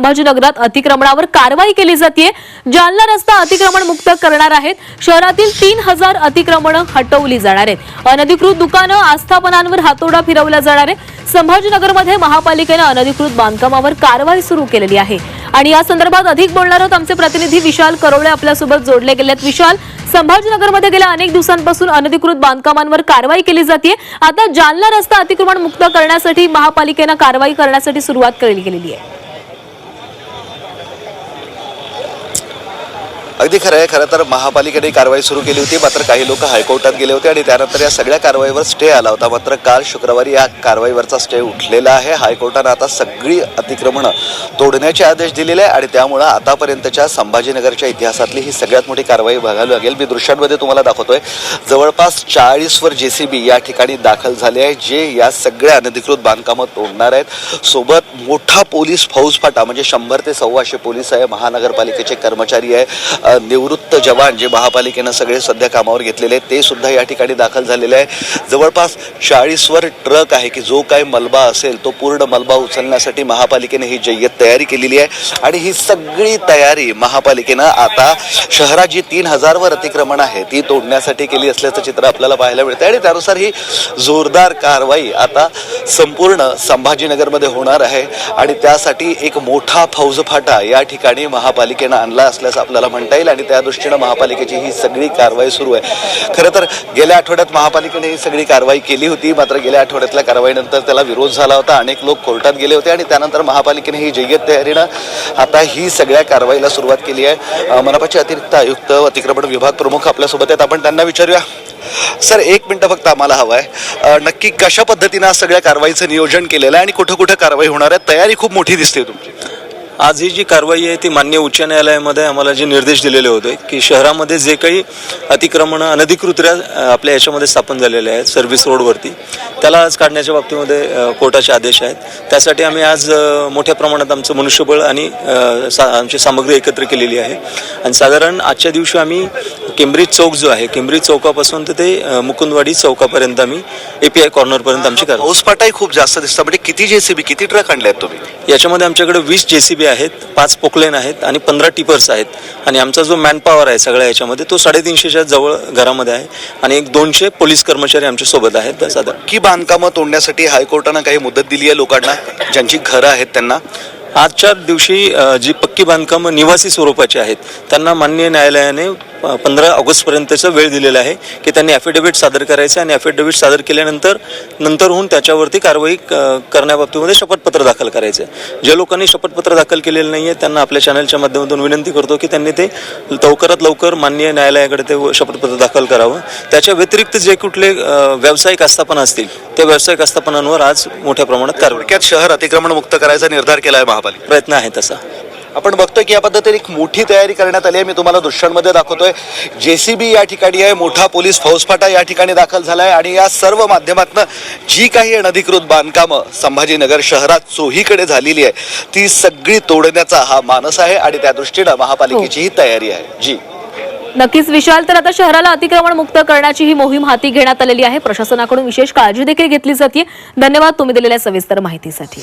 संभाजीनगरात अतिक्रमणावर कारवाई केली जाते जालना रस्ता अतिक्रमण मुक्त करणार आहेत. शहरातील तीन हजार अतिक्रमणं हटवली जाणार आहेत. अनधिकृत दुकानं आस्थापनांवर हातोडा फिरवला जाणार आहे. संभाजीनगरमध्ये महापालिकेनं अनधिकृत बांधकामावर कारवाई सुरू केलेली आहे. आणि या संदर्भात अधिक बोलणार आहोत आमचे प्रतिनिधी विशाल करोळे आपल्यासोबत जोडले गेले आहेत विशाल संभाजीनगरमध्ये गेल्या अनेक दिवसांपासून अनधिकृत बांधकामांवर कारवाई केली जाते आता जालना रस्ता अतिक्रमण मुक्त करण्यासाठी महापालिकेनं कारवाई करण्यासाठी सुरुवात केली गेलेली आहे. अगदी खरं आहे खरं तर महापालिकेने कारवाई सुरू केली होती. मात्र काही लोक हायकोर्टात गेले होते आणि त्यानंतर या सगळ्या कारवाईवर स्टे आला होता. मात्र काल शुक्रवारी या कारवाईवरचा स्टे उठलेला आहे. हायकोर्टानं आता सगळी अतिक्रमणं तोडण्याचे आदेश दिलेले आहे आणि त्यामुळं आतापर्यंतच्या संभाजीनगरच्या इतिहासातली ही सगळ्यात मोठी कारवाई बघायला लागेल. मी दृश्यांमध्ये तुम्हाला दाखवतोय. जवळपास चाळीसवर जे सी बी या ठिकाणी दाखल झाले आहे जे या सगळ्या अनधिकृत बांधकामं तोडणार आहेत. सोबत मोठा पोलीस फौजफाटा म्हणजे शंभर ते सव्वाशे पोलीस आहे. महानगरपालिकेचे कर्मचारी आहे. निवृत्त जवान जे महापालिकेनं सगळे सध्या कामावर घेतलेले आहेत ते सुद्धा या ठिकाणी दाखल झालेले आहे. जवळपास चाळीसवर ट्रक आहे की जो काही मलबा असेल तो पूर्ण मलबा उचलण्यासाठी महापालिकेने ही जय्यत तयारी केलेली आहे. आणि ही सगळी तयारी महापालिकेनं आता शहरात जी तीन हजारवर अतिक्रमण आहे ती तोडण्यासाठी केली असल्याचं चित्र आपल्याला पाहायला मिळतं आणि त्यानुसार ही जोरदार कारवाई आता संपूर्ण संभाजीनगरमध्ये होणार आहे. आणि त्यासाठी एक मोठा फौजफाटा या ठिकाणी महापालिकेनं आणला असल्याचं आपल्याला म्हणता येईल आणि त्या दृष्टीनं महापालिकेची ही सगळी कारवाई सुरू आहे. खरं तर गेल्या आठवड्यात महापालिकेने ही सगळी कारवाई केली होती मात्र गेल्या आठवड्यातल्या कारवाईनंतर त्याला विरोध झाला होता. अनेक लोक कोर्टात गेले होते आणि त्यानंतर महापालिकेने ही जय्यत तयारीनं आता ही सगळ्या कारवाईला सुरुवात केली आहे. मनपाचे अतिरिक्त आयुक्त अतिक्रमण विभाग प्रमुख आपल्यासोबत आहेत. आपण त्यांना विचारूया. सर एक मिनटं फक्त आम्हाला हवं आहे. नक्की कशा पद्धतीनं आज सगळ्या कारवाईचं नियोजन केलेलं आहे आणि कुठं कुठं कारवाई होणार आहे? तयारी खूप मोठी दिसते तुमची. आज ही जी कारवाई आहे ती मान्य उच्च न्यायालयामध्ये आम्हाला जे निर्देश दिलेले होते की शहरामध्ये जे काही अतिक्रमणं अनधिकृतऱ्या आपल्या याच्यामध्ये स्थापन झालेले आहेत सर्व्हिस रोडवरती त्याला आज काढण्याच्या बाबतीमध्ये कोर्टाचे आदेश आहेत. त्यासाठी आम्ही आज मोठ्या प्रमाणात आमचं मनुष्यबळ आणि सा आमची सामग्री एकत्र केलेली आहे. आणि साधारण आजच्या दिवशी आम्ही केम्ब्रिज चौक जो आहे केम्ब्रिज चौकापासून तर ते मुकुंदवाडी चौकापर्यंत आम्ही एपीआय कॉर्नरपर्यंत आमची कारवाई पाऊसपाटाही खूप जास्त दिसतं. म्हणजे किती जेसीबी किती ट्रक आणले आहेत तुम्ही? याच्यामध्ये आमच्याकडे वीस जे सी बी आहेत पाच पोकलेन आहेत आणि पंधरा टिपर्स आहेत. आणि आमचा जो मॅन पॉवर आहे सगळ्या याच्यामध्ये तो साडेतीनशेच्या जवळ घरामध्ये आहे. आणि एक दोनशे पोलीस कर्मचारी आमच्यासोबत आहेत साधारण. की बांधकामं तोडण्यासाठी हायकोर्टानं काही मुदत दिली आहे लोकांना ज्यांची घरं आहेत त्यांना? आजच्या दिवशी जी पक्की बांधकामं निवासी स्वरूपाची आहेत त्यांना मान्य न्यायालयाने पंधरा ऑगस्टपर्यंतचा वेळ दिलेला आहे की त्यांनी ॲफिडेव्हिट सादर करायचं आणि ॲफिडेव्हिट सादर केल्यानंतर नंतरहून त्याच्यावरती कारवाई क- करण्याबाबतीमध्ये शपथपत्र दाखल करायचं ज्या लोकांनी शपथपत्र दाखल केलेलं नाही आहे त्यांना आपल्या चॅनलच्या माध्यमातून विनंती करतो की त्यांनी ते लवकरात लवकर मान्य न्यायालयाकडे ते शपथपत्र दाखल करावं. त्याच्या व्यतिरिक्त जे कुठले व्यावसायिक आस्थापन असतील त्या व्यावसायिक आस्थापनांवर आज मोठ्या प्रमाणात कारवाई शहर अतिक्रमण मुक्त करायचा निर्धार केला आहे महापालिका प्रयत्न आहे तसा. आपण बघतोय की या पद्धतीने एक मोठी तयारी करण्यात आली आहे. मी तुम्हाला दृश्यांमध्ये दाखवतोय. जेसीबी या ठिकाणी आहे. मोठा पोलीस फौजफाटा या ठिकाणी दाखल झाला आहे आणि या सर्व माध्यमातनं जी काही अनधिकृत बांधकामं संभाजीनगर शहरात चोहीकडे झालेली आहे ती सगळी तोडण्याचा हा मानस आहे आणि त्या दृष्टीनं महापालिकेची ही. तयारी आहे. जी. नक्कीच विशाल तर आता शहराला अतिक्रमण मुक्त करण्याची ही मोहीम हाती घेण्यात आलेली आहे. प्रशासनाकडून विशेष काळजी देखील घेतली जाते धन्यवाद तुम्ही दिलेल्या सविस्तर माहितीसाठी.